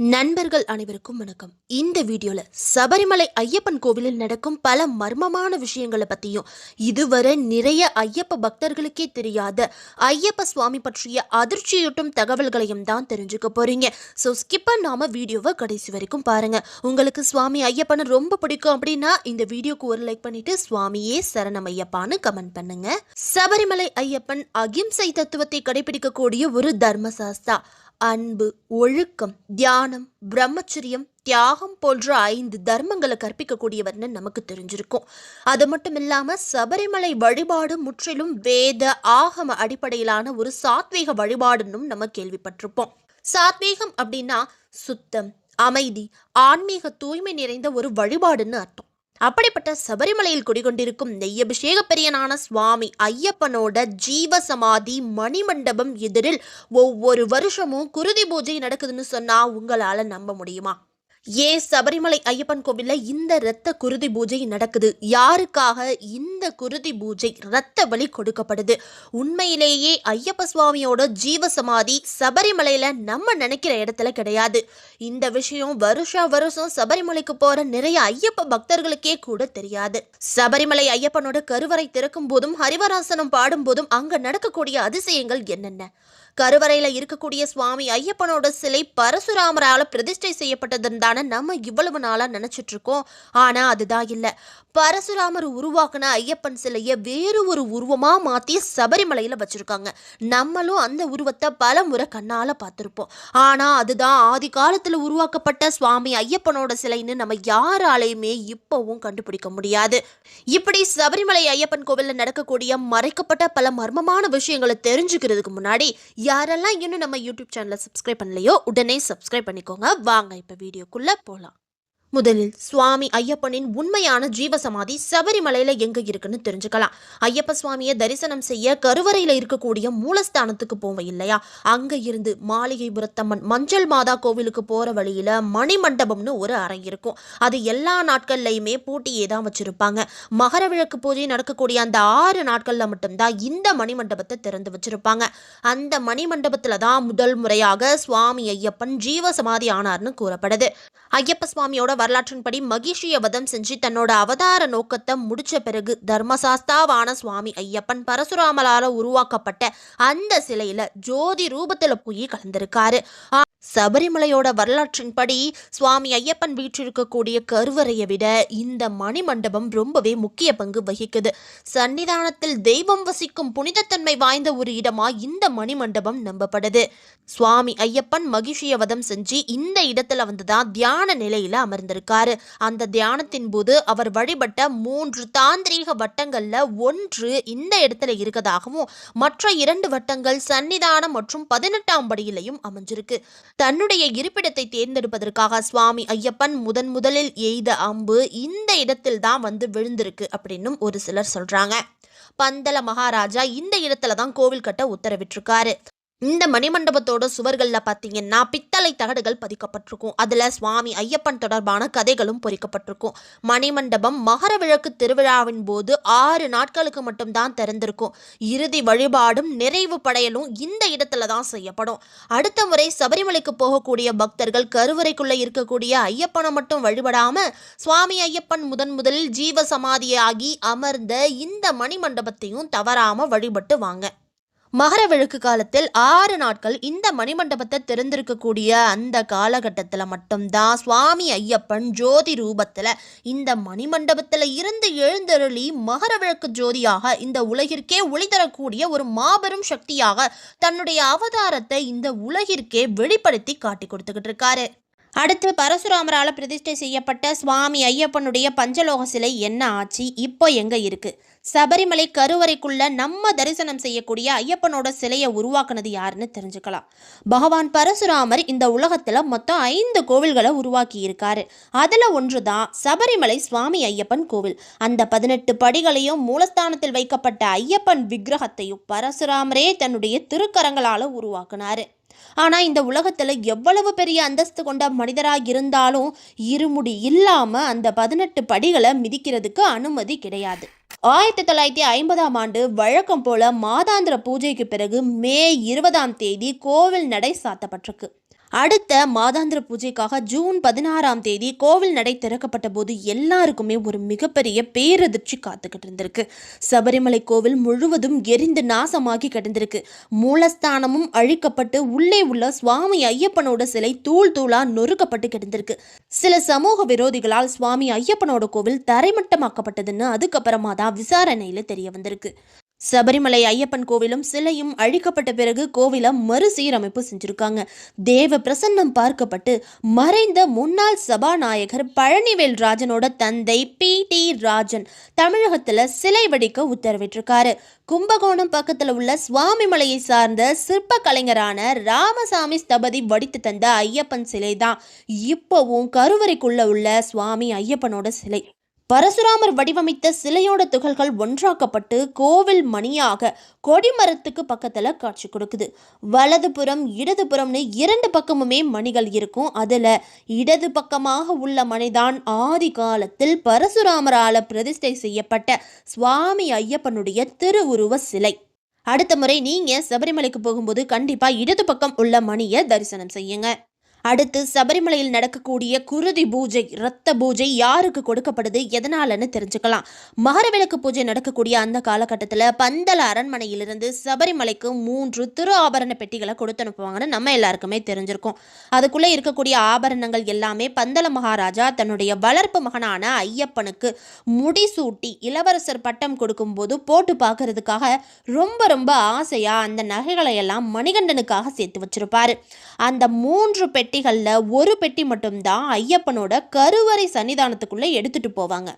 நண்பர்கள் அனைவருக்கும் வணக்கம். இந்த வீடியோல சபரிமலை ஐயப்பன் கோவிலில் நடக்கும் பல மர்மமான விஷயங்களை பத்தியும் இதுவரை நிறைய ஐயப்ப பக்தர்களுக்கே தெரியாத ஐயப்ப சுவாமி பற்றிய அதிர்ச்சியூட்டும் தகவல்களையும் தான் தெரிஞ்சுக்க போறீங்க. ஸோ ஸ்கிப் பண்ணாம வீடியோவை கடைசி வரைக்கும் பாருங்க. உங்களுக்கு சுவாமி ஐயப்பனை ரொம்ப பிடிக்கும் அப்படின்னா இந்த வீடியோக்கு ஒரு லைக் பண்ணிட்டு சுவாமியே சரணம் ஐயப்பான்னு கமெண்ட் பண்ணுங்க. சபரிமலை ஐயப்பன் அகிம்சை தத்துவத்தை கடைபிடிக்கக்கூடிய ஒரு தர்மசாஸ்தா. அன்பு ஒழுக்கம் தியானம் பிரம்மச்சரியம் தியாகம் போன்ற ஐந்து தர்மங்களை கற்பிக்கக்கூடியவர்னு நமக்கு தெரிஞ்சிருக்கும். அது மட்டும் இல்லாம சபரிமலை வழிபாடு முற்றிலும் வேத ஆகம அடிப்படையிலான ஒரு சாத்வீக வழிபாடுன்னும் நம்ம கேள்விப்பட்டிருப்போம். சாத்வீகம் அப்படின்னா சுத்தம் அமைதி ஆன்மீக தூய்மை நிறைந்த ஒரு வழிபாடுன்னு அர்த்தம். அப்படிப்பட்ட சபரிமலையில் குடிகொண்டிருக்கும் நெய்யபிஷேக பெரியனான சுவாமி ஐயப்பனோட ஜீவ சமாதி மணிமண்டபம் எதிரில் ஒவ்வொரு வருஷமும் குருதி பூஜை நடக்குதுன்னு சொன்னா உங்களால நம்ப முடியுமா? ஏன் சபரிமலை ஐயப்பன் கோவிலில் இந்த இரத்த குருதி பூஜை நடக்குது. யாருக்காக இந்த குருதி பூஜை இரத்த வழி கொடுக்கப்படுது? உண்மையிலேயே ஐயப்ப சுவாமியோட ஜீவ சமாதி சபரிமலையில் நம்ம நினைக்கிற இடத்துல கிடையாது. இந்த விஷயம் வருஷா வருஷம் சபரிமலைக்கு போற நிறைய ஐயப்ப பக்தர்களுக்கே கூட தெரியாது. சபரிமலை ஐயப்பனோட கருவறை திறக்கும் போதும் ஹரிவராசனம் பாடும் போதும் அங்க நடக்கக்கூடிய அதிசயங்கள் என்னென்ன? கருவறையில இருக்கக்கூடிய சுவாமி ஐயப்பனோட சிலை பரசுராமரால பிரதிஷ்டை செய்யப்பட்டதுன்னு தானே நம்ம இவ்வளவு நாளா நினைச்சிட்டு இருக்கோம். ஆனா அதுதான் இல்ல. பரசுராமர் உருவாக்குன ஐயப்பன் சிலையை வேறு ஒரு உருவமாக மாற்றி சபரிமலையில் வச்சுருக்காங்க. நம்மளும் அந்த உருவத்தை பல முறை கண்ணால் பார்த்துருப்போம். ஆனால் அதுதான் ஆதி காலத்தில் உருவாக்கப்பட்ட சுவாமி ஐயப்பனோட சிலைன்னு நம்ம யாராலையுமே இப்போவும் கண்டுபிடிக்க முடியாது. இப்படி சபரிமலை ஐயப்பன் கோவிலில் நடக்கக்கூடிய மறைக்கப்பட்ட பல மர்மமான விஷயங்களை தெரிஞ்சுக்கிறதுக்கு முன்னாடி யாரெல்லாம் இன்னும் நம்ம யூடியூப் சேனலை சப்ஸ்கிரைப் பண்ணலையோ உடனே சப்ஸ்கிரைப் பண்ணிக்கோங்க. வாங்க இப்போ வீடியோக்குள்ளே போகலாம் முதலில் சுவாமி ஐயப்பனின் உண்மையான ஜீவசமாதி சபரிமலையில் எங்கே இருக்குன்னு தெரிஞ்சுக்கலாம். ஐயப்ப சுவாமியை தரிசனம் செய்ய கருவறையில் இருக்கக்கூடிய மூலஸ்தானத்துக்கு போவோம் இல்லையா? அங்கே இருந்து மாளிகைபுரத்தம்மன் மஞ்சள் மாதா கோவிலுக்கு போகிற வழியில் மணிமண்டபம்னு ஒரு அறை இருக்கும். அது எல்லா நாட்கள்லையுமே பூட்டியே தான் வச்சுருப்பாங்க. மகர விளக்கு பூஜை நடக்கக்கூடிய அந்த ஆறு நாட்களில் மட்டும்தான் இந்த மணிமண்டபத்தை திறந்து வச்சுருப்பாங்க. அந்த மணிமண்டபத்தில் தான் முதல் முறையாக சுவாமி ஐயப்பன் ஜீவ சமாதி ஆனார்னு கூறப்படுது. ஐயப்ப சுவாமியோட வரலாற்றின்படி மகிஷிய வதம் செஞ்சு தன்னோட அவதார நோக்கத்தை முடிச்ச பிறகு தர்மசாஸ்தாவான சுவாமி ஐயப்பன் பரசுராமலால உருவாக்கப்பட்ட அந்த சிலையில ஜோதி ரூபத்துல போய் கலந்திருக்காரு. சபரிமலையோட வரலாற்றின்படி சுவாமி ஐயப்பன் வீற்றிருக்கக்கூடிய கருவறையை விட இந்த மணிமண்டபம் ரொம்பவே முக்கிய பங்கு வகிக்குது. சன்னிதானத்தில் தெய்வம் வசிக்கும் புனிதத்தன்மை வாய்ந்த ஒரு இடமா இந்த மணிமண்டபம் நம்பப்படுது. சுவாமி ஐயப்பன் மகிழ்ச்சிய வதம் செஞ்சு இந்த இடத்துல வந்துதான் தியான நிலையில அமர்ந்திருக்காரு. அந்த தியானத்தின் போது அவர் வழிபட்ட மூன்று தாந்திரீக வட்டங்கள்ல ஒன்று இந்த இடத்துல இருக்கதாகவும் மற்ற இரண்டு வட்டங்கள் சன்னிதானம் மற்றும் பதினெட்டாம் படியிலையும் அமைஞ்சிருக்கு. தன்னுடைய இருப்பிடத்தை தேர்ந்தெடுப்பதற்காக சுவாமி ஐயப்பன் முதன் முதலில் எய்த அம்பு இந்த இடத்தில் தான் வந்து விழுந்திருக்கு அப்படின்னும் ஒரு சிலர் சொல்றாங்க. பந்தல மகாராஜா இந்த இடத்துல தான் கோவில் கட்ட உத்தரவிட்டிருக்காரு. இந்த மணிமண்டபத்தோட சுவர்களில் பார்த்தீங்கன்னா பித்தளை தகடுகள் பதிக்கப்பட்டிருக்கும். அதில் சுவாமி ஐயப்பன் தொடர்பான கதைகளும் பொறிக்கப்பட்டிருக்கும். மணிமண்டபம் மகர விளக்கு திருவிழாவின் போது ஆறு நாட்களுக்கு மட்டும்தான் திறந்திருக்கும். இறுதி வழிபாடும் நிறைவு படையலும் இந்த இடத்துல தான் செய்யப்படும். அடுத்த முறை சபரிமலைக்கு போகக்கூடிய பக்தர்கள் கருவறைக்குள்ளே இருக்கக்கூடிய ஐயப்பனை மட்டும் வழிபடாம சுவாமி ஐயப்பன் முதன் முதலில் ஜீவ சமாதியாகி அமர்ந்த இந்த மணிமண்டபத்தையும் தவறாமல் வழிபட்டு வாங்க. மகரவிழுக்கு காலத்தில் ஆறு நாட்கள் இந்த மணிமண்டபத்தை திறந்திருக்கக்கூடிய அந்த காலகட்டத்தில் மட்டும்தான் சுவாமி ஐயப்பன் ஜோதி ரூபத்தில் இந்த மணிமண்டபத்தில் இருந்து எழுந்தருளி மகரவிழுக்கு ஜோதியாக இந்த உலகிற்கே ஒளி தரக்கூடிய ஒரு மாபெரும் சக்தியாக தன்னுடைய அவதாரத்தை இந்த உலகிற்கே வெளிப்படுத்தி காட்டி கொடுத்துக்கிட்டு இருக்காரு. அடுத்து பரசுராமரால் பிரதிஷ்டை செய்யப்பட்ட சுவாமி ஐயப்பனுடைய பஞ்சலோக சிலை என்ன ஆச்சு? இப்போ எங்கே இருக்குது சபரிமலை கருவறைக்குள்ள நம்ம தரிசனம் செய்யக்கூடிய ஐயப்பனோட சிலையை உருவாக்குனது யாருன்னு தெரிஞ்சுக்கலாம். பகவான் பரசுராமர் இந்த உலகத்துல மொத்தம் ஐந்து கோவில்களை உருவாக்கி இருக்காரு அதுல ஒன்றுதான் சபரிமலை சுவாமி ஐயப்பன் கோவில். அந்த பதினெட்டு படிகளையும் மூலஸ்தானத்தில் வைக்கப்பட்ட ஐயப்பன் விக்கிரகத்தையும் பரசுராமரே தன்னுடைய திருக்கரங்களால உருவாக்குனாரு. ஆனா இந்த உலகத்துல எவ்வளவு பெரிய அந்தஸ்து கொண்ட மனிதராக இருந்தாலும் இருமுடி இல்லாம அந்த பதினெட்டு படிகளை மிதிக்கிறதுக்கு அனுமதி கிடையாது. ஆயிரத்தி தொள்ளாயிரத்தி ஐம்பதாம் ஆண்டு வழக்கம் போல மாதாந்திர பூஜைக்கு பிறகு மே இருபதாம் தேதி கோவில் நடை சாத்தப்பட்டிருக்கு. அடுத்த மாதாந்திர பூஜைக்காக ஜூன் பதினாறாம் தேதி கோவில் நடை திறக்கப்பட்ட போது எல்லாருக்குமே ஒரு மிகப்பெரிய பேரதிர்ச்சி காத்துக்கிட்டு இருந்திருக்கு. சபரிமலை கோவில் முழுவதும் எரிந்து நாசமாகி கிடந்திருக்கு. மூலஸ்தானமும் அழிக்கப்பட்டு உள்ளே உள்ள சுவாமி ஐயப்பனோட சிலை தூள் தூளா நொறுக்கப்பட்டு கிடந்திருக்கு. சில சமூக விரோதிகளால் சுவாமி ஐயப்பனோட கோவில் தரைமட்டமாக்கப்பட்டதுன்னு அதுக்கப்புறமா தான் விசாரணையில தெரிய வந்திருக்கு. சபரிமலை ஐயப்பன் கோவிலும் சிலையும் அழிக்கப்பட்ட பிறகு கோவிலை மறுசீரமைப்பு செஞ்சிருக்காங்க. தேவ பிரசன்னம் பார்க்கப்பட்டு மறைந்த முன்னாள் சபாநாயகர் பழனிவேல் ராஜனோட தந்தை பி டி ராஜன் தமிழகத்தில் சிலை வடிக்க உத்தரவிட்டிருக்காரு. கும்பகோணம் பக்கத்தில் உள்ள சுவாமிமலையை சார்ந்த சிற்ப கலைஞரான ராமசாமி ஸ்தபதி வடித்து தந்த ஐயப்பன் சிலை தான் இப்போவும் கருவறைக்குள்ள உள்ள சுவாமி ஐயப்பனோட சிலை. பரசுராமர் வடிவமைத்த சிலையோட துகள்கள் ஒன்றாக்கப்பட்டு கோவில் மணியாக கொடிமரத்துக்கு பக்கத்தில் காட்சி கொடுக்குது. வலதுபுறம் இடதுபுறம்னு இரண்டு பக்கமுமே மணிகள் இருக்கும். அதில் இடது பக்கமாக உள்ள மணிதான் ஆதி காலத்தில் பரசுராமரால் பிரதிஷ்டை செய்யப்பட்ட சுவாமி ஐயப்பனுடைய திருவுருவ சிலை. அடுத்த முறை நீங்கள் சபரிமலைக்கு போகும்போது கண்டிப்பாக இடது பக்கம் உள்ள மணியை தரிசனம் செய்யுங்க. அடுத்து சபரிமலையில் நடக்கக்கூடிய குருதி பூஜை இரத்த பூஜை யாருக்கு கொடுக்கப்படுது? எதனாலன்னு தெரிஞ்சுக்கலாம். மகரவிளக்கு பூஜை நடக்கக்கூடிய அந்த காலகட்டத்தில் பந்தல அரண்மனையிலிருந்து சபரிமலைக்கு மூன்று திரு ஆபரண பெட்டிகளை கொடுத்து அனுப்புவாங்கன்னு நம்ம எல்லாருக்குமே தெரிஞ்சிருக்கோம். அதுக்குள்ளே இருக்கக்கூடிய ஆபரணங்கள் எல்லாமே பந்தல மகாராஜா தன்னுடைய வளர்ப்பு மகனான ஐயப்பனுக்கு முடிசூட்டி இளவரசர் பட்டம் கொடுக்கும்போது போட்டு பார்க்கறதுக்காக ரொம்ப ரொம்ப ஆசையாக அந்த நகைகளை எல்லாம் மணிகண்டனுக்காக சேர்த்து வச்சிருப்பாரு. அந்த மூன்று பெட்டிகளில் ஒரு பெட்டி மட்டும்தான் ஐயப்பனோட கருவறை சன்னிதானத்துக்குள்ளே எடுத்துட்டு போவாங்க.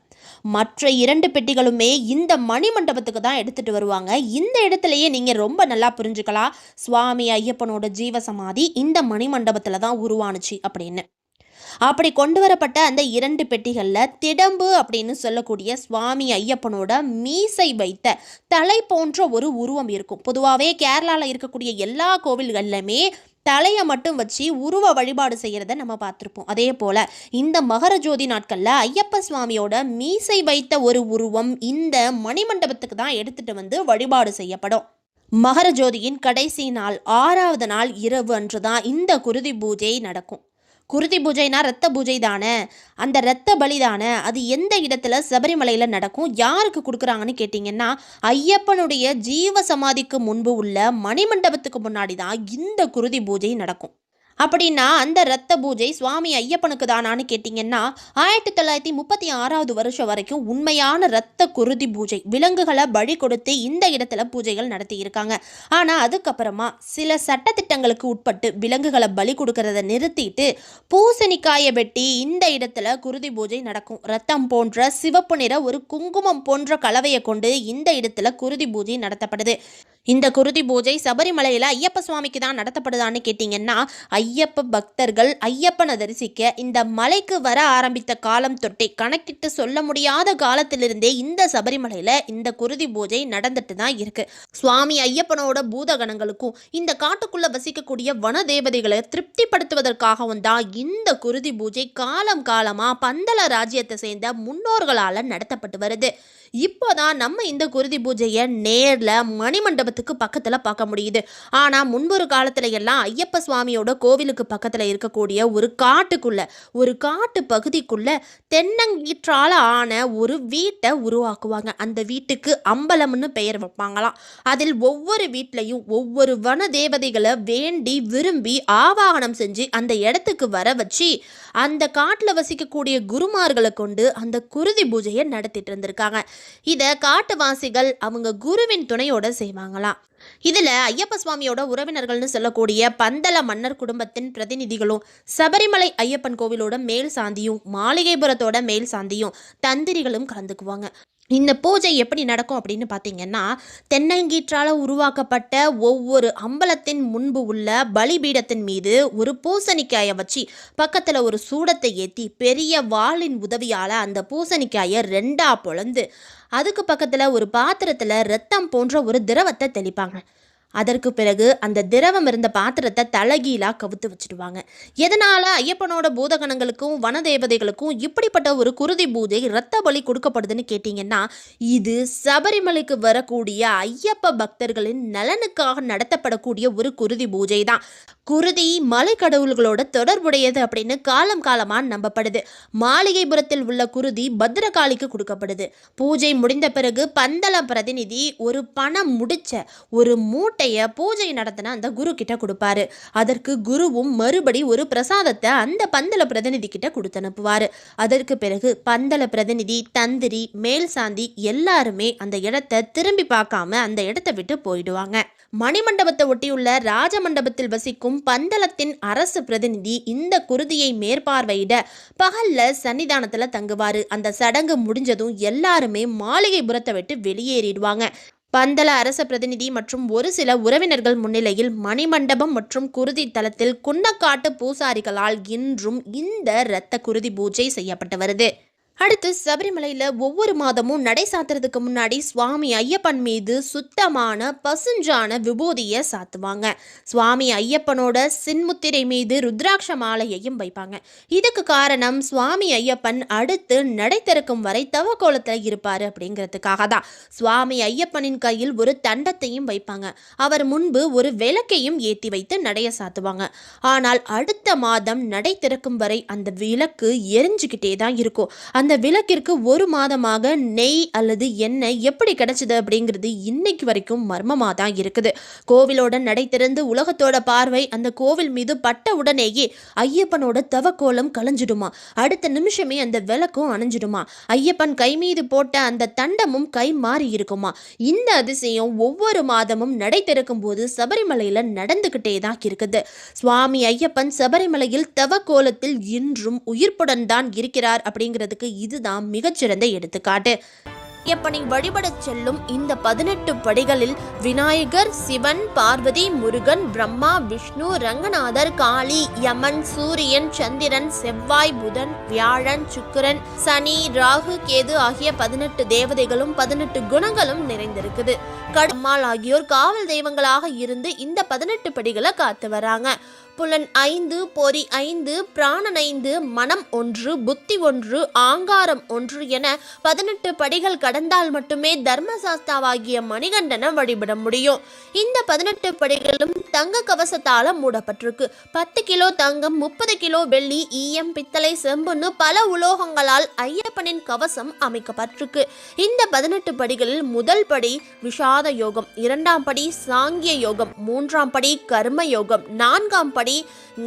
மற்ற இரண்டு பெட்டிகளுமே இந்த மணி மண்டபத்துக்கு தான் எடுத்துட்டு வருவாங்க. இந்த இடத்துலயே நீங்கள் ரொம்ப நல்லா புரிஞ்சுக்கலாம். சுவாமி ஐயப்பனோட ஜீவசமாதி இந்த மணி மண்டபத்தில் தான் உருவானுச்சு அப்படின்னு. அப்படி கொண்டு வரப்பட்ட அந்த இரண்டு பெட்டிகளில் திடம்பு அப்படின்னு சொல்லக்கூடிய சுவாமி ஐயப்பனோட மீசை வைத்த தலை போன்ற ஒரு உருவம் இருக்கும். பொதுவாகவே கேரளாவில் இருக்கக்கூடிய எல்லா கோவில்கள்லையுமே தலையை மட்டும் வச்சு உருவ வழிபாடு செய்கிறத நம்ம பார்த்துருப்போம். அதே போல் இந்த மகர ஜோதி நாட்களில் ஐயப்ப சுவாமியோட மீசை வைத்த ஒரு உருவம் இந்த மணிமண்டபத்துக்கு தான் எடுத்துட்டு வந்து வழிபாடு செய்யப்படும். மகர ஜோதியின் கடைசி நாள் ஆறாவது நாள் இரவு அன்று தான் இந்த குருதி பூஜை நடக்கும். குருதி பூஜைனா ரத்த பூஜை தானே? அந்த ரத்த பலி தானே? அது எந்த இடத்துல சபரிமலையில் நடக்கும்? யாருக்கு கொடுக்குறாங்கன்னு கேட்டிங்கன்னா ஐயப்பனுடைய ஜீவ சமாதிக்கு முன்பு உள்ள மணிமண்டபத்துக்கு முன்னாடி தான் இந்த குருதி பூஜை நடக்கும். அப்படின்னா அந்த ரத்த பூஜை சுவாமி ஐயப்பனுக்கு தானான்னு கேட்டிங்கன்னா ஆயிரத்தி தொள்ளாயிரத்தி முப்பத்தி ஆறாவது வருஷம் வரைக்கும் உண்மையான ரத்த குருதி பூஜை விலங்குகளை பலி கொடுத்து இந்த இடத்துல பூஜைகள் நடத்தி இருக்காங்க. ஆனால் அதுக்கப்புறமா சில சட்டத்திட்டங்களுக்கு உட்பட்டு விலங்குகளை பலி கொடுக்கறத நிறுத்திட்டு பூசணிக்காயை வெட்டி இந்த இடத்துல குருதி பூஜை நடக்கும். ரத்தம் போன்ற சிவப்பு நிற ஒரு குங்குமம் போன்ற கலவையை கொண்டு இந்த இடத்துல குருதி பூஜை நடத்தப்படுது. இந்த குருதி பூஜை சபரிமலையில் ஐயப்ப சுவாமிக்கு தான் நடத்தப்படுதான்னு கேட்டிங்கன்னா ஐயப்ப பக்தர்கள் ஐயப்பனை தரிசிக்க இந்த மலைக்கு வர ஆரம்பித்த காலம் தொட்டே கணக்கிட்டு சொல்ல முடியாத காலத்திலிருந்தே இந்த சபரிமலையில் இந்த குருதி பூஜை நடந்துட்டு தான் இருக்கு. சுவாமி ஐயப்பனோட பூதகணங்களுக்கும் இந்த காட்டுக்குள்ள வசிக்கக்கூடிய வன தேவதைகளை திருப்திப்படுத்துவதற்காகவும் தான் இந்த குருதி பூஜை காலம் காலமாக பந்தல ராஜ்யத்தை சேர்ந்த முன்னோர்களால் நடத்தப்பட்டு வருது. இப்போதான் நம்ம இந்த குருதி பூஜையை நேரில் மண்டபத்துக்கு பக்கத்தில் பார்க்க முடியுது. ஆனால் முன்பொரு காலத்துல எல்லாம் ஐயப்ப சுவாமியோட கோவிலுக்கு பக்கத்தில் இருக்கக்கூடிய ஒரு காட்டுக்குள்ள ஒரு காட்டு பகுதிக்குள்ள தென்னங்கீற்றால் ஆன ஒரு வீட்டை உருவாக்குவாங்க. அந்த வீட்டுக்கு அம்பலம்னு பெயர் வைப்பாங்களாம். அதில் ஒவ்வொரு வீட்லையும் ஒவ்வொரு வன தேவதைகளை வேண்டி விரும்பி ஆவாகனம் செஞ்சு அந்த இடத்துக்கு வர வச்சு அந்த காட்டில் வசிக்கக்கூடிய குருமார்களை கொண்டு அந்த குருதி பூஜையை நடத்திட்டு இருந்திருக்காங்க. இதை காட்டுவாசிகள் அவங்க குருவின் துணையோட செய்வாங்களாம். இதில் ஐயப்ப சுவாமியோட உறவினர்கள்னு சொல்லக்கூடிய பந்தல மன்னர் குடும்பத்தின் பிரதிநிதிகளும் சபரிமலை ஐயப்பன் கோவிலோட மேல் சாந்தியும் மாளிகைபுரத்தோட மேல் சாந்தியும் தந்திரிகளும் கலந்துக்குவாங்க. இந்த பூஜை எப்படி நடக்கும் அப்படின்னு பார்த்தீங்கன்னா தென்னங்கீற்றால் உருவாக்கப்பட்ட ஒவ்வொரு அம்பலத்தின் முன்பு உள்ள பலிபீடத்தின் மீது ஒரு பூசணிக்காயை வச்சு பக்கத்தில் ஒரு சூடத்தை ஏற்றி பெரிய வாளின் உதவியால் அந்த பூசணிக்காயை ரெண்டாக பொழந்து அதுக்கு பக்கத்தில் ஒரு பாத்திரத்தில் ரத்தம் போன்ற ஒரு திரவத்தை தெளிப்பாங்க. அதற்கு பிறகு அந்த திரவம் இருந்த பாத்திரத்தை தலகீழாக கவுத்து வச்சிடுவாங்க. எதனால ஐயப்பனோட பூதகணங்களுக்கும் வனதேவதைகளுக்கும் இப்படிப்பட்ட ஒரு குருதி பூஜை இரத்த பலி கொடுக்கப்படுதுன்னு கேட்டிங்கன்னா இது சபரிமலைக்கு வரக்கூடிய ஐயப்ப பக்தர்களின் நலனுக்காக நடத்தப்படக்கூடிய ஒரு குருதி பூஜை தான். குருதி மலை கடவுள்களோட தொடர்புடையது அப்படின்னு காலம் காலமாக நம்பப்படுது. மாளிகைபுரத்தில் உள்ள குருதி பத்ரகாளிக்கு கொடுக்கப்படுது. பூஜை முடிந்த பிறகு பந்தள பிரதிநிதி ஒரு பணம் முடிச்ச ஒரு மூட்டை மூட்டைய பூஜை நடத்தின அந்த குரு கிட்ட கொடுப்பாரு. அதற்கு குருவும் மறுபடி ஒரு பிரசாதத்தை அந்த பந்தல பிரதிநிதி கிட்ட கொடுத்து அனுப்புவாரு. அதற்கு பிறகு பந்தல பிரதிநிதி தந்திரி மேல் சாந்தி எல்லாருமே அந்த இடத்த திரும்பி பார்க்காம அந்த இடத்த விட்டு போயிடுவாங்க. மணிமண்டபத்தை ஒட்டியுள்ள ராஜமண்டபத்தில் வசிக்கும் பந்தளத்தின் அரசு பிரதிநிதி இந்த குருதியை மேற்பார்வையிட பகல்ல சன்னிதானத்துல தங்குவாரு. அந்த சடங்கு முடிஞ்சதும் எல்லாருமே மாளிகைபுரத்தை விட்டு வெளியேறிடுவாங்க. பந்தல அரச பிரதிநிதி மற்றும் ஒரு சில உறவினர்கள் முன்னிலையில் மணிமண்டபம் மற்றும் குருதி தலத்தில் குன்னக்காட்டு பூசாரிகளால் இன்றும் இந்த இரத்த குருதி பூஜை செய்யப்பட்டு வருது. அடுத்து சபரிமலையில் ஒவ்வொரு மாதமும் நடை சாத்துறதுக்கு முன்னாடி சுவாமி ஐயப்பன் மீது சுத்தமான பசுஞ்சான விபூதியை சாத்துவாங்க. சுவாமி ஐயப்பனோட சின்முத்திரை மீது ருத்ராட்ச மாலையையும் வைப்பாங்க. இதுக்கு காரணம் சுவாமி ஐயப்பன் அடுத்து நடை திறக்கும் வரை தவக்கோலத்தில் இருப்பார் அப்படிங்கிறதுக்காக தான். சுவாமி ஐயப்பனின் கையில் ஒரு தண்டத்தையும் வைப்பாங்க. அவர் முன்பு ஒரு விளக்கையும் ஏற்றி வைத்து நடையை சாத்துவாங்க. ஆனால் அடுத்த மாதம் நடை திறக்கும் வரை அந்த விளக்கு எரிஞ்சுக்கிட்டே தான் இருக்கும். அந்த விளக்கிற்கு ஒரு மாதமாக நெய் அல்லது எண்ணெய் எப்படி கிடைச்சது அப்படிங்கிறது இன்னைக்கு வரைக்கும் மர்மமாக தான் இருக்குது. கோவிலோட நடை திறந்து உலகத்தோட பார்வை அந்த கோவில் மீது பட்ட உடனேயே ஐயப்பனோட தவக்கோலம் கலைஞ்சிடுமா. அடுத்த நிமிஷமே அந்த விளக்கும் அணைஞ்சிடுமா. ஐயப்பன் கை மீது போட்ட அந்த தண்டமும் கை மாறி இருக்குமா. இந்த அதிசயம் ஒவ்வொரு மாதமும் நடை திறக்கும் போது சபரிமலையில் நடந்துக்கிட்டே தான் இருக்குது. சுவாமி ஐயப்பன் சபரிமலையில் தவக்கோலத்தில் இன்றும் உயிர்ப்புடன் தான் இருக்கிறார் அப்படிங்கிறதுக்கு இதுதான் மிகச்சிறந்த எடுத்துக்காட்டு. ஐயப்பனை வழிபடச் செல்லும் இந்த பதினெட்டு படிகளில் விநாயகர் சிவன் பார்வதி முருகன் பிரம்மா விஷ்ணு ரங்கநாதர் காளி யமன் சூரியன் சந்திரன் செவ்வாய் புதன் வியாழன் சுக்கிரன் சனி ராகு கேது ஆகிய பதினெட்டு தேவதைகளும் பதினெட்டு குணங்களும் நிறைந்திருக்குது. கடம்மாள் ஆகியோர் காவல் தெய்வங்களாக இருந்து இந்த பதினெட்டு படிகளை காத்து வராங்க. புலன் ஐந்து பொறி ஐந்து பிராணன் ஐந்து மனம் ஒன்று புத்தி ஒன்று ஆங்காரம் ஒன்று என பதினெட்டு படிகள் கடந்தால் மட்டுமே தர்மசாஸ்தாவாகிய மணிகண்டனை வழிபட முடியும். இந்த பதினெட்டு படிகளும் தங்க கவசத்தால மூடப்பட்டிருக்கு. பத்து கிலோ தங்கம் முப்பது கிலோ வெள்ளி ஈயம் பித்தளை செம்புன்னு பல உலோகங்களால் ஐயப்பனின் கவசம் அமைக்கப்பட்டிருக்கு. இந்த பதினெட்டு படிகளில் முதல் படி விஷாத யோகம் இரண்டாம் படி சாங்கிய யோகம் மூன்றாம் படி கர்ம யோகம் நான்காம் படி படி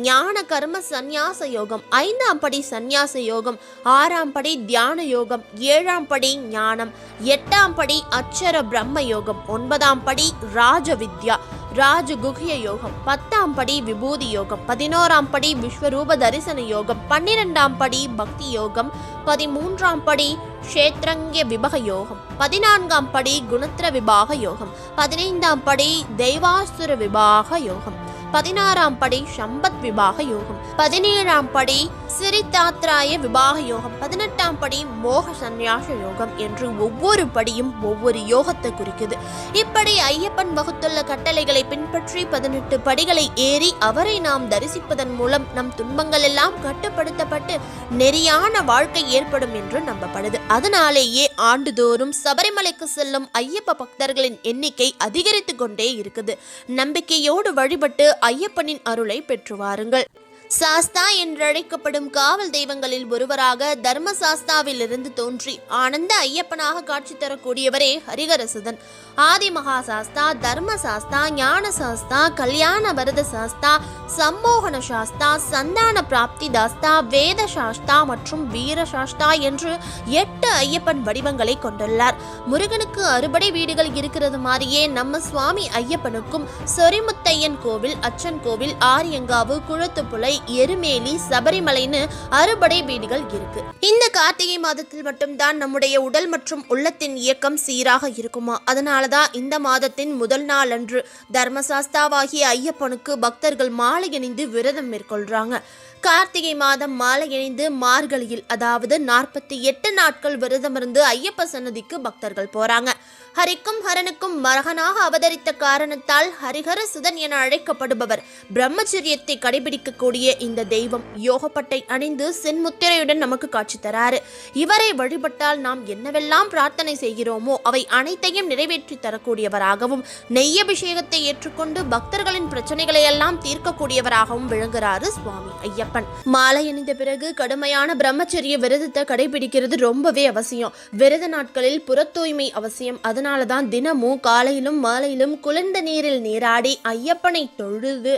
ஞான கர்ம சந்நியாச யோகம் ஐந்தாம் படி சந்நியாச யோகம் ஆறாம் படி தியான யோகம் ஏழாம் படி ஞானம் எட்டாம் படி அச்சர பிரம்ம யோகம் ஒன்பதாம் படி ராஜ வித்யா ராஜகுகிய யோகம் பத்தாம் படி விபூதி யோகம் பதினோராம் படி விஸ்வரூப தரிசன யோகம் பன்னிரெண்டாம் படி பக்தி யோகம் பதிமூன்றாம் படி க்ஷேத்ரங்கிய விபக யோகம் பதினான்காம் படி குணத்திர விபாக யோகம் பதினைந்தாம் படி தெய்வாசுர விபாக யோகம். பதினாறாம் படி சம்பத் விபாக யோகம். பதினேழாம் படி சிரிதாத்ராய விவாக யோகம். பதினெட்டாம் படி மோக சந்நியாச யோகம் என்று ஒவ்வொரு படியும் ஒவ்வொரு யோகத்தை குறிக்குது. இப்படி ஐயப்பன் வகுத்துள்ள கட்டளைகளை பின்பற்றி பதினெட்டு படிகளை ஏறி அவரை நாம் தரிசிப்பதன் மூலம் நம் துன்பங்கள் எல்லாம் கட்டுப்படுத்தப்பட்டு நெறியான வாழ்க்கை ஏற்படும் என்று நம்பப்படுது. அதனாலேயே ஆண்டுதோறும் சபரிமலைக்கு செல்லும் ஐயப்ப பக்தர்களின் எண்ணிக்கை அதிகரித்து கொண்டே இருக்குது. நம்பிக்கையோடு வழிபட்டு ஐயப்பனின் அருளை பெற்று வாருங்கள். சாஸ்தா என்றழைக்கப்படும் காவல் தெய்வங்களில் ஒருவராக தர்ம சாஸ்தாவிலிருந்து தோன்றி ஆனந்த ஐயப்பனாக காட்சி தரக்கூடியவரே ஹரிகரசுதன் ஆதி மகா சாஸ்தா தர்ம சாஸ்தா ஞான சாஸ்தா கல்யாண வரத சாஸ்தா சம்மோகன சாஸ்தா சந்தான பிராப்தி தாஸ்தா வேத சாஸ்தா மற்றும் வீர சாஸ்தா என்று எட்டு ஐயப்பன் வடிவங்களை கொண்டுள்ளார். முருகனுக்கு அறுபடை வீடுகள் இருக்கிறது மாதிரியே நம்ம சுவாமி ஐயப்பனுக்கும் சொரிமுத்தையன் கோவில் அச்சன் கோவில் ஆரியங்காவு குளத்துப்புலை எருமேலி சபரிமலைன்னு அறுபடை வீடுகள் இருக்கு. இந்த கார்த்திகை மாதத்தில் மட்டும்தான் நம்முடைய உடல் மற்றும் உள்ளத்தின் இயக்கம் சீராக இருக்குமா? அதனாலதான் இந்த மாதத்தின் முதல் நாள் அன்று தர்மசாஸ்தாவாகிய ஐயப்பனுக்கு பக்தர்கள் மாலை அணிந்து விரதம் மேற்கொள்றாங்க. கார்த்திகை மாதம் மாலை இணைந்து மார்கழியில் அதாவது நாற்பத்தி எட்டு நாட்கள் விரதமிருந்து ஐயப்ப சன்னதிக்கு பக்தர்கள் போறாங்க. ஹரிக்கும் ஹரனுக்கும் மரகனாக அவதரித்த காரணத்தால் ஹரிஹர சுதன் என அழைக்கப்படுபவர் பிரம்மச்சரியத்தை கடைபிடிக்கக்கூடிய இந்த தெய்வம் யோகப்பட்டை அணிந்து சென்முத்திரையுடன் நமக்கு காட்சி தராரு இவரை வழிபட்டால் நாம் என்னவெல்லாம் பிரார்த்தனை செய்கிறோமோ அவை அனைத்தையும் நிறைவேற்றி தரக்கூடியவராகவும் நெய்யபிஷேகத்தை ஏற்றுக்கொண்டு பக்தர்களின் பிரச்சனைகளை எல்லாம் தீர்க்கக்கூடியவராகவும் விளங்குகிறாரு சுவாமி ஐயப்பன் மாலை அணிந்த பிறகு கடுமையான பிரம்மச்சரிய விரதத்தை கடைபிடிக்கிறது ரொம்பவே அவசியம். விரத நாட்களில் புற தூய்மை அவசியம். அதனால தான் தினமும் காலையிலும் மாலையிலும் குளிர்ந்த நீரில் நீராடி ஐயப்பனை தொழுது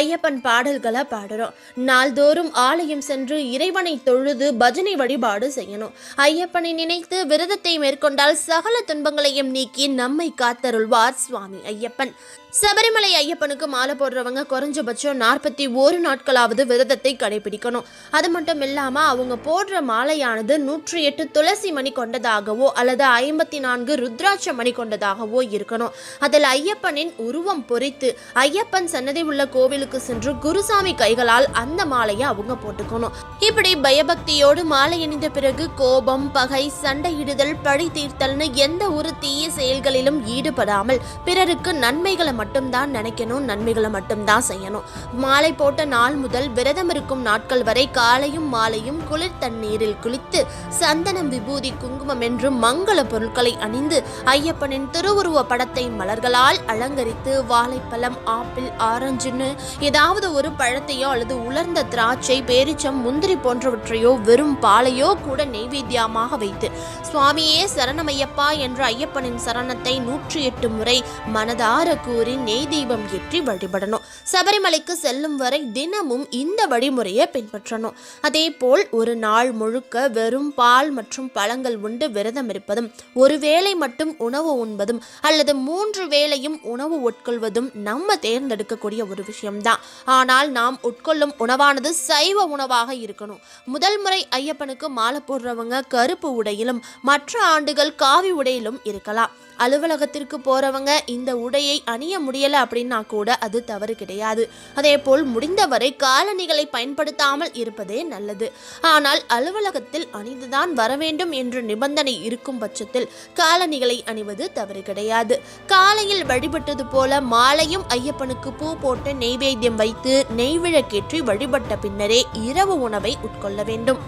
ஐயப்பன் பாடல்களை பாடுறோம். நாள்தோறும் ஆலயம் சென்று இறைவனை தொழுது பஜனை வழிபாடு செய்யணும். ஐயப்பனை நினைத்து விரதத்தை மேற்கொண்டால் சகல துன்பங்களையும் நீக்கி நம்மை காத்தருள்வார் சுவாமி ஐயப்பன். சபரிமலை ஐயப்பனுக்கு மாலை போடுறவங்க குறைஞ்சபட்சம் நாற்பத்தி ஒரு நாட்களாவது விரதத்தை கடைபிடிக்கணும். அது மட்டும் இல்லாமல் அவங்க போடுற மாலையானது நூற்றி எட்டு துளசி மணி கொண்டதாகவோ அல்லது ஐம்பத்தி நான்கு ருத்ராட்ச மணி கொண்டதாகவோ இருக்கணும். அதில் ஐயப்பனின் உருவம் பொறித்து ஐயப்பன் சன்னதி உள்ள கோவிலுக்கு சென்று குருசாமி கைகளால் அந்த மாலையை அவங்க போட்டுக்கணும். இப்படி பயபக்தியோடு மாலை அணிந்த பிறகு கோபம் பகை சண்டையிடுதல் பழி தீர்த்தல்னு எந்த ஒரு தீய செயல்களிலும் ஈடுபடாமல் பிறருக்கு நன்மைகளை மட்டும்தான் நினைக்கணும் நன்மைகளை மட்டும்தான் செய்யணும். மாலை போட்ட நாள் முதல் விரதம் இருக்கும் நாட்கள் வரை காலையும் மாலையும் குளிர் தண்ணீரில் குளித்து சந்தனம் விபூதி குங்குமம் என்று மங்கள பொருட்களை அணிந்து ஐயப்பனின் திருவுருவ படத்தை மலர்களால் அலங்கரித்து வாழைப்பழம் ஆப்பிள் ஆரஞ்சுன்னு ஏதாவது ஒரு பழத்தையோ அல்லது உலர்ந்த திராட்சை பேரிச்சம் முந்திரி போன்றவற்றையோ வெறும் பாலையோ கூட நெய்வேத்தியமாக வைத்து சுவாமியே சரணமையப்பா என்ற ஐயப்பனின் சரணத்தை நூற்றி எட்டு முறை மனதார கூறி நெய் தீபம் ஏற்றி வழிபடணும். சபரிமலைக்கு செல்லும் வரை தினமும் இந்த வழிமுறையை பின்பற்றணும். அதே போல் ஒரு நாள் முழுக்க வெறும் பால் மற்றும் பழங்கள் உண்டு விரதம் இருப்பதும் ஒரு வேளை மட்டும் உணவு உண்பதும் அல்லது மூன்று வேளையும் உணவு உட்கொள்வதும் நம்ம தேர்ந்தெடுக்கக்கூடிய ஒரு விஷயம்தான். ஆனால் நாம் உட்கொள்ளும் உணவானது சைவ உணவாக இருக்கணும். முதல் முறை ஐயப்பனுக்கு மாலை போடுறவங்க கருப்பு உடையிலும் மற்ற ஆண்டுகள் காவி உடையிலும் இருக்கலாம். அலுவலகத்திற்கு போறவங்க இந்த உடையை அணிய முடியல அப்படின்னா கூட அது தவறு கிடையாது. அதே போல் முடிந்தவரை காலணிகளை பயன்படுத்தாமல் இருப்பதே நல்லது. ஆனால் அலுவலகத்தில் அணிந்துதான் வர வேண்டும் என்ற நிபந்தனை இருக்கும் பட்சத்தில் காலணிகளை அணிவது தவறு கிடையாது. காலையில் வழிபட்டது போல மாலையும் ஐயப்பனுக்கு பூ போட்டு நெய்வேத்தியம் வைத்து நெய்விழக்கேற்றி வழிபட்ட பின்னரே இரவு உணவை உட்கொள்ள வேண்டும்.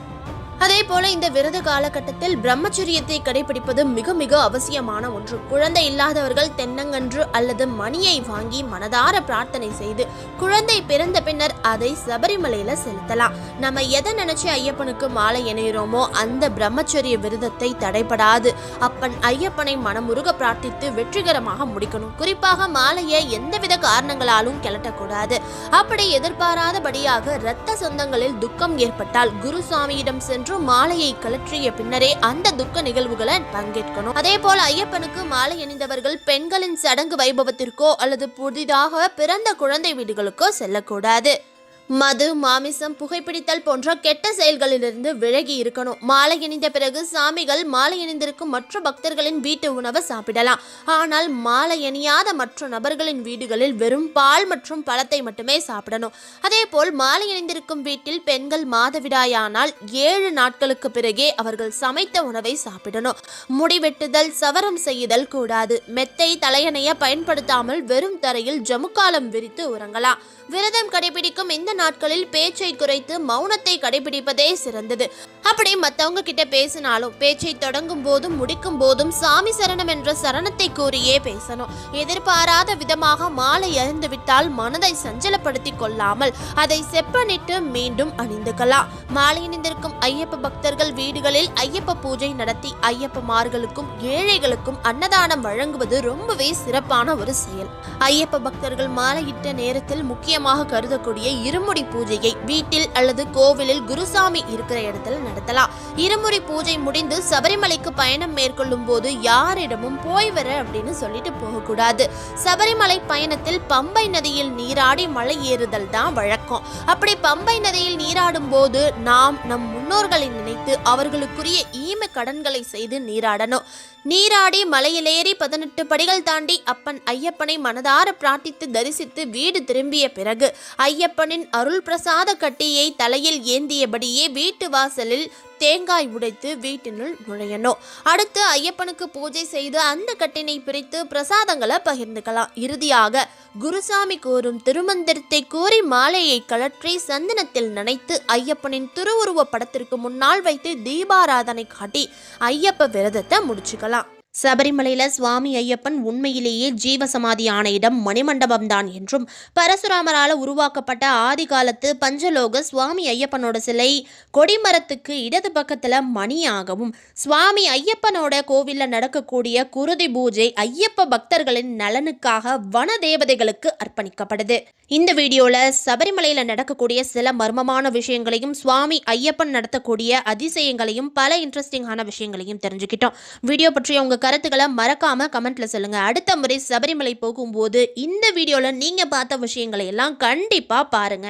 அதே போல இந்த விரத காலகட்டத்தில் பிரம்மச்சரியத்தை கடைபிடிப்பது மிக மிக அவசியமான ஒன்று. குழந்தை இல்லாதவர்கள் தென்னங்கன்று அல்லது மணியை வாங்கி மனதார பிரார்த்தனை செய்து குழந்தை பிறந்த பின்னர் அதை சபரிமலையில செலுத்தலாம். நம்ம எதை நினைச்சு ஐயப்பனுக்கு மாலை இணைகிறோமோ அந்த பிரம்மச்சரிய விரதத்தை தடைபடாது. அப்பன் ஐயப்பனை மனமுருக பிரார்த்தித்து வெற்றிகரமாக முடிக்கணும். குறிப்பாக மாலையை எந்தவித காரணங்களாலும் கிளட்டக்கூடாது. அப்படி எதிர்பாராதபடியாக இரத்த சொந்தங்களில் துக்கம் ஏற்பட்டால் குருசாமியிடம் சென்று மாலையை கழற்றிய பின்னரே அந்த துக்க நிகழ்வுகளை பங்கேற்கணும். அதே போல ஐயப்பனுக்கு மாலை அணிந்தவர்கள் பெண்களின் சடங்கு வைபவத்திற்கோ அல்லது புதிதாக பிறந்த குழந்தை வீடுகளுக்கோ செல்லக்கூடாது. மது மாமிசம் புகைப்பிடித்தல் போன்ற கெட்ட செயல்களிலிருந்து விலகி இருக்கணும். மாலை இணைந்த பிறகு சாமிகள் மாலை இணைந்திருக்கும் மற்ற பக்தர்களின் வீட்டு உணவை சாப்பிடலாம். ஆனால் மாலை அணியாத மற்ற நபர்களின் வீடுகளில் வெறும் பால் மற்றும் பழத்தை மட்டுமே சாப்பிடணும். அதே போல் மாலை இணைந்திருக்கும் வீட்டில் பெண்கள் மாதவிடாயானால் ஏழு நாட்களுக்கு பிறகே அவர்கள் சமைத்த உணவை சாப்பிடணும். முடி வெட்டுதல் சவரம் செய்தல் கூடாது. மெத்தை தலையணைய பயன்படுத்தாமல் வெறும் தரையில் ஜமுக்காலம் விரித்து உறங்கலாம். விரதம் கடைபிடிக்கும் இந்த நாட்களில் பேச்சை குறைத்து மௌனத்தை கடைபிடிப்பதே சிறந்தது. அப்படி மத்தவங்க கிட்ட பேசினாலும் பேச்சை தொடங்கும் போதும் முடிக்கும் போதும் சாமி சரணம் என்ற சரணத்தை கூறியே பேசணும். எதிர்பாராத விதமாக மாலை அருந்து விட்டால் மனதை சஞ்சலப்படுத்தி கொள்ளாமல் அதை செப்பனிட்டு மீண்டும் அணிந்துக்கலாம். மாலை அணிந்திருக்கும் ஐயப்ப பக்தர்கள் வீடுகளில் ஐயப்ப பூஜை நடத்தி ஐயப்பமார்களுக்கும் ஏழைகளுக்கும் அன்னதானம் வழங்குவது ரொம்பவே சிறப்பான ஒரு செயல். ஐயப்ப பக்தர்கள் மாலையிட்ட நேரத்தில் முக்கியமாக கருதக்கூடிய இருமுடி பூஜையை வீட்டில் அல்லது கோவிலில் குருசாமி இருக்கிற இடத்துல நடத்தலாம். இருமுறை பூஜை முடிந்து சபரிமலைக்கு பயணம் மேற்கொள்ளும் போது யாரிடமும் போய் வர அப்படின்னு சொல்லிட்டு போகக்கூடாது. சபரிமலை பயணத்தில் பம்பை நதியில் நீராடி மலை ஏறுதல் தான் வழக்கம். அப்படி பம்பை நதியில் நீராடும் போது நாம் நம் முன்னோர்களை நினைத்து அவர்களுக்குரிய ஈம கடன்களை செய்து நீராடணும். நீராடி மலையிலேறி பதினெட்டு படிகள் தாண்டி அப்பன் ஐயப்பனை மனதார பிரார்த்தித்து தரிசித்து வீடு திரும்பிய பிறகு ஐயப்பனின் அருள் பிரசாத கட்டியை தலையில் ஏந்தியபடியே வீட்டு வாசலில் தேங்காய் உடைத்து வீட்டினுள் நுழையணும். அடுத்து ஐயப்பனுக்கு பூஜை செய்து அந்த கட்டினை பிரித்து பிரசாதங்களை பகிர்ந்துக்கலாம். இறுதியாக குருசாமி கூறும் திருமந்திரத்தை கூறி மாலையை கழற்றி சந்தனத்தில் நனைத்து ஐயப்பனின் திருவுருவ படத்திற்கு முன்னால் வைத்து தீபாராதனை காட்டி ஐயப்ப விரதத்தை முடிச்சுக்கலாம். சபரிமலையில சுவாமி ஐயப்பன் உண்மையிலேயே ஜீவசமாதி ஆன இடம் மணிமண்டபம் தான் என்றும் பரசுராமரால உருவாக்கப்பட்ட ஆதி காலத்து பஞ்சலோக சுவாமி ஐயப்பனோட சிலை கொடிமரத்துக்கு இடது பக்கத்துல மணியாகவும் சுவாமி ஐயப்பனோட கோவில்ல நடக்கக்கூடிய குருதி பூஜை ஐயப்ப பக்தர்களின் நலனுக்காக வன தேவதைகளுக்கு அர்ப்பணிக்கப்படுது. இந்த வீடியோல சபரிமலையில நடக்கக்கூடிய சில மர்மமான விஷயங்களையும் சுவாமி ஐயப்பன் நடத்தக்கூடிய அதிசயங்களையும் பல இன்ட்ரெஸ்டிங்கான விஷயங்களையும் தெரிஞ்சுக்கிட்டோம். வீடியோ பற்றிய உங்க கருத்துக்களை மறக்காம கமெண்ட்ல சொல்லுங்க. அடுத்த முறை சபரிமலை போகும்போது இந்த வீடியோல நீங்க பார்த்த விஷயங்களை எல்லாம் கண்டிப்பா பாருங்க.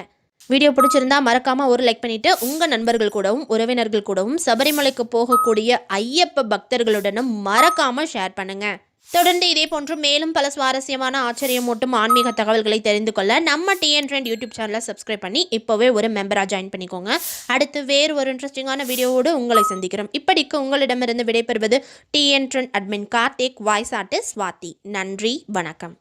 வீடியோ பிடிச்சிருந்தா மறக்காம ஒரு லைக் பண்ணிட்டு உங்க நண்பர்கள் கூடவும் உறவினர்கள் கூடவும் சபரிமலைக்கு போகக்கூடிய ஐயப்ப பக்தர்களுடனும் மறக்காம ஷேர் பண்ணுங்க. தொடர்ந்து இதே போன்று மேலும் பல சுவாரஸ்யமான ஆச்சரியமூட்டும் ஆன்மீக தகவல்களை தெரிந்து கொள்ள நம்ம டிஎன் ட்ரெண்ட் யூடியூப் சேனலை சப்ஸ்கிரைப் பண்ணி இப்போவே ஒரு மெம்பராக ஜாயின் பண்ணிக்கோங்க. அடுத்து வேறு ஒரு இன்ட்ரெஸ்டிங்கான வீடியோவோடு உங்களை சந்திக்கிறோம். இப்படிக்கு உங்களிடமிருந்து விடைபெறுவது TN trend admin Karthik voice artist Swathi. நன்றி வணக்கம்.